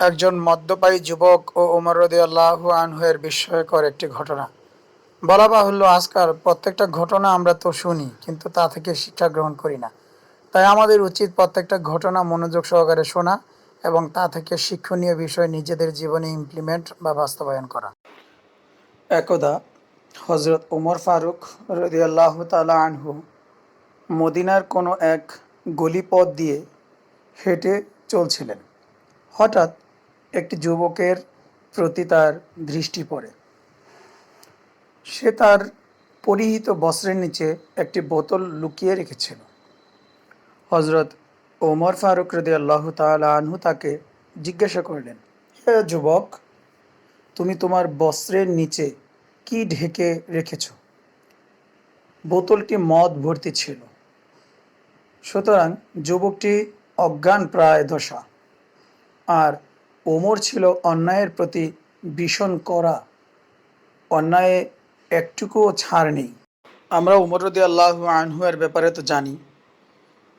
একজন মদ্যপায়ী যুবক ও ওমর রদি আল্লাহ আনহের বিস্ময়কর একটি ঘটনা। বলা বাহুল্য, আজকাল প্রত্যেকটা ঘটনা আমরা তো শুনি, কিন্তু তা থেকে শিক্ষা গ্রহণ করি না। তাই আমাদের উচিত প্রত্যেকটা ঘটনা মনোযোগ সহকারে শোনা এবং তা থেকে শিক্ষণীয় বিষয় নিজেদের জীবনে ইমপ্লিমেন্ট বা বাস্তবায়ন করা। একদা হজরত ওমর ফারুক রদিয়াল্লাহ তালা আনহু মদিনার কোনো এক গলিপথ দিয়ে হেঁটে চলছিলেন। হঠাৎ একটি যুবকের প্রতি তার দৃষ্টি পড়ে। সে তার পরিহিত বস্ত্রের নিচে একটি বোতল লুকিয়ে রেখেছিল। হজরত ওমর ফারুক রদি আল্লাহ আনহু তাকে জিজ্ঞাসা করলেন, হে যুবক, তুমি তোমার বস্ত্রের নিচে কি ঢেকে রেখেছ? বোতলটি মদ ভর্তি ছিল। সুতরাং যুবকটি অজ্ঞান প্রায় দশা। আর ওমর ছিল অন্যায়ের প্রতি ভীষণ করা অন্যায়ে একটুকুও ছাড় নেই। আমরা উমর রদি আল্লাহ আনহু এর ব্যাপারে তো জানি।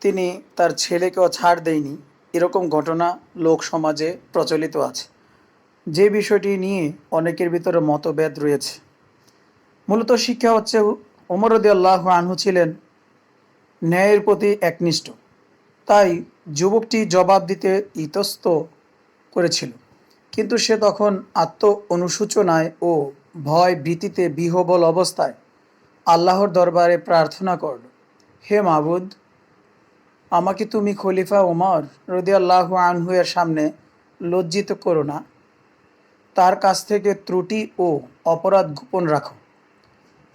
তিনি তার ছেলেকেও ছাড় দেয়নি। এরকম ঘটনা লোক সমাজে প্রচলিত আছে। যে বিষয়টি নিয়ে অনেকের ভিতরে মতভেদ রয়েছে। মূলত শিক্ষা হচ্ছে উমর রদি আল্লাহ আনহু ছিলেন ন্যায়ের প্রতি একনিষ্ঠ। তাই যুবকটি জবাব দিতে ইতস্ত করেছিল। কিন্তু সে তখন আত্ম অনুসূচনায় ও ভয় ভীতিতে বিহবল অবস্থায় আল্লাহর দরবারে প্রার্থনা করল, হে মাবুদ, আমাকে তুমি খলিফা ওমর আল্লাহ আনহু এর সামনে লজ্জিত করো না। তার কাছ থেকে ত্রুটি ও অপরাধ গোপন রাখো।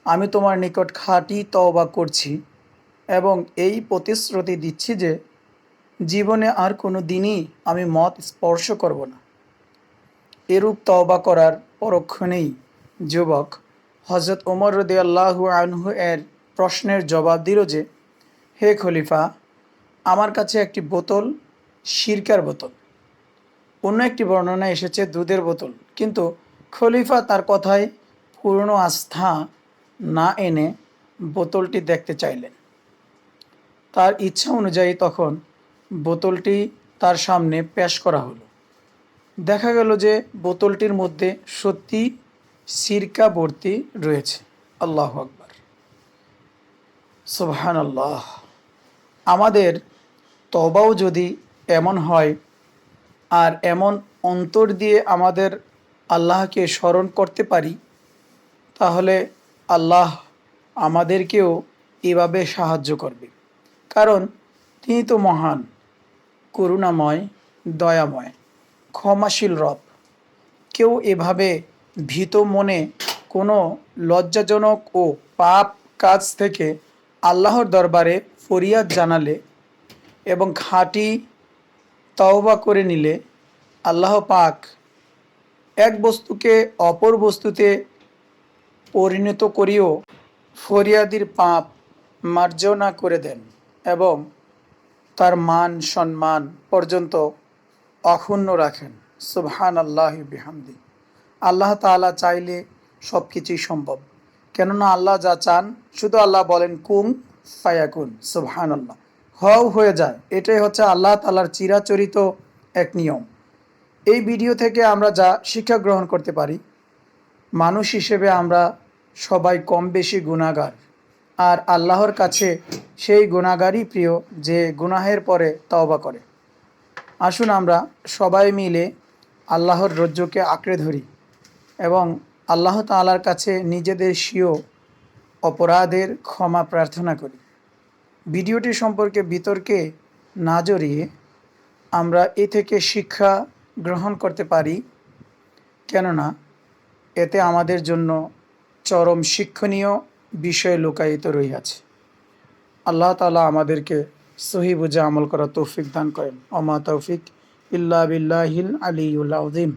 আমি তোমার নিকট খাঁটি তওবা করছি এবং এই প্রতিশ্রুতি দিচ্ছি যে জীবনে আর কোনো দিনই আমি মত স্পর্শ করব না। এরূপ তওবা করার পরক্ষণেই যুবক হজরত ওমর রদি আল্লাহু আনহু এর প্রশ্নের জবাব দিল যে, হে খলিফা, আমার কাছে একটি বোতল সিরকার বোতল। অন্য একটি বর্ণনা এসেছে দুধের বোতল। কিন্তু খলিফা তার কথায় পূর্ণ আস্থা না এনে বোতলটি দেখতে চাইলেন। তার ইচ্ছা অনুযায়ী তখন বোতলটি তার সামনে পেশ করা হলো। দেখা গেল যে বোতলটির মধ্যে সত্যি সিরকা ভর্তি রয়েছে। আল্লাহ আকবার। সুবহান আল্লাহ আমাদের তবাও যদি এমন হয় আর এমন অন্তর দিয়ে আমাদের আল্লাহকে স্মরণ করতে পারি, তাহলে আল্লাহ আমাদেরকেও এভাবে সাহায্য করবে। কারণ তিনি তো মহান। করুণাময়, দয়াময়, ক্ষমাশীল রব। কেউ এভাবে ভীত মনে কোনো লজ্জাজনক ও পাপ কাজ থেকে আল্লাহর দরবারে ফরিয়াদ জানালে এবং খাঁটি তওবা করে নিলে আল্লাহ পাক এক বস্তুকে অপর বস্তুতে পরিণত করিও ফরিয়াদির পাপ মার্জনা করে দেন এবং তার মান সম্মান পর্যন্ত অক্ষুণ্ণ রাখেন। সুবহান আল্লাহ বিহামদি। আল্লাহ তাআলা চাইলে সব কিছুই সম্ভব। কেননা আল্লাহ যা চান, শুধু আল্লাহ বলেন, কুম ফায়াকুন সুবহান আল্লাহ হও হয়ে যায়। এটাই হচ্ছে আল্লাহ তালার চিরাচরিত এক নিয়ম। এই ভিডিও থেকে আমরা যা শিক্ষা গ্রহণ করতে পারি, মানুষ হিসেবে আমরা সবাই কম বেশি গুণাগার আর আল্লাহর কাছে সেই গুণাগারই প্রিয় যে গুনাহের পরে তওবা করে। আসুন আমরা সবাই মিলে আল্লাহর রজ্জুকে আঁকড়ে ধরি এবং আল্লাহ তাআলার কাছে নিজেদের স্বীয় অপরাধের ক্ষমা প্রার্থনা করি। ভিডিওটি সম্পর্কে বিতর্কে না জড়িয়ে আমরা এ থেকে শিক্ষা গ্রহণ করতে পারি, কেননা এতে আমাদের জন্য চরম শিক্ষণীয় বিষয় লুকায়িত রইয়াছে। আল্লাহ তালা আমাদেরকে সহি বুঝে আমল করা তৌফিক দান করেন। অমা তৌফিক ইল্লা বিল্লাহিল আলিউল আউজিম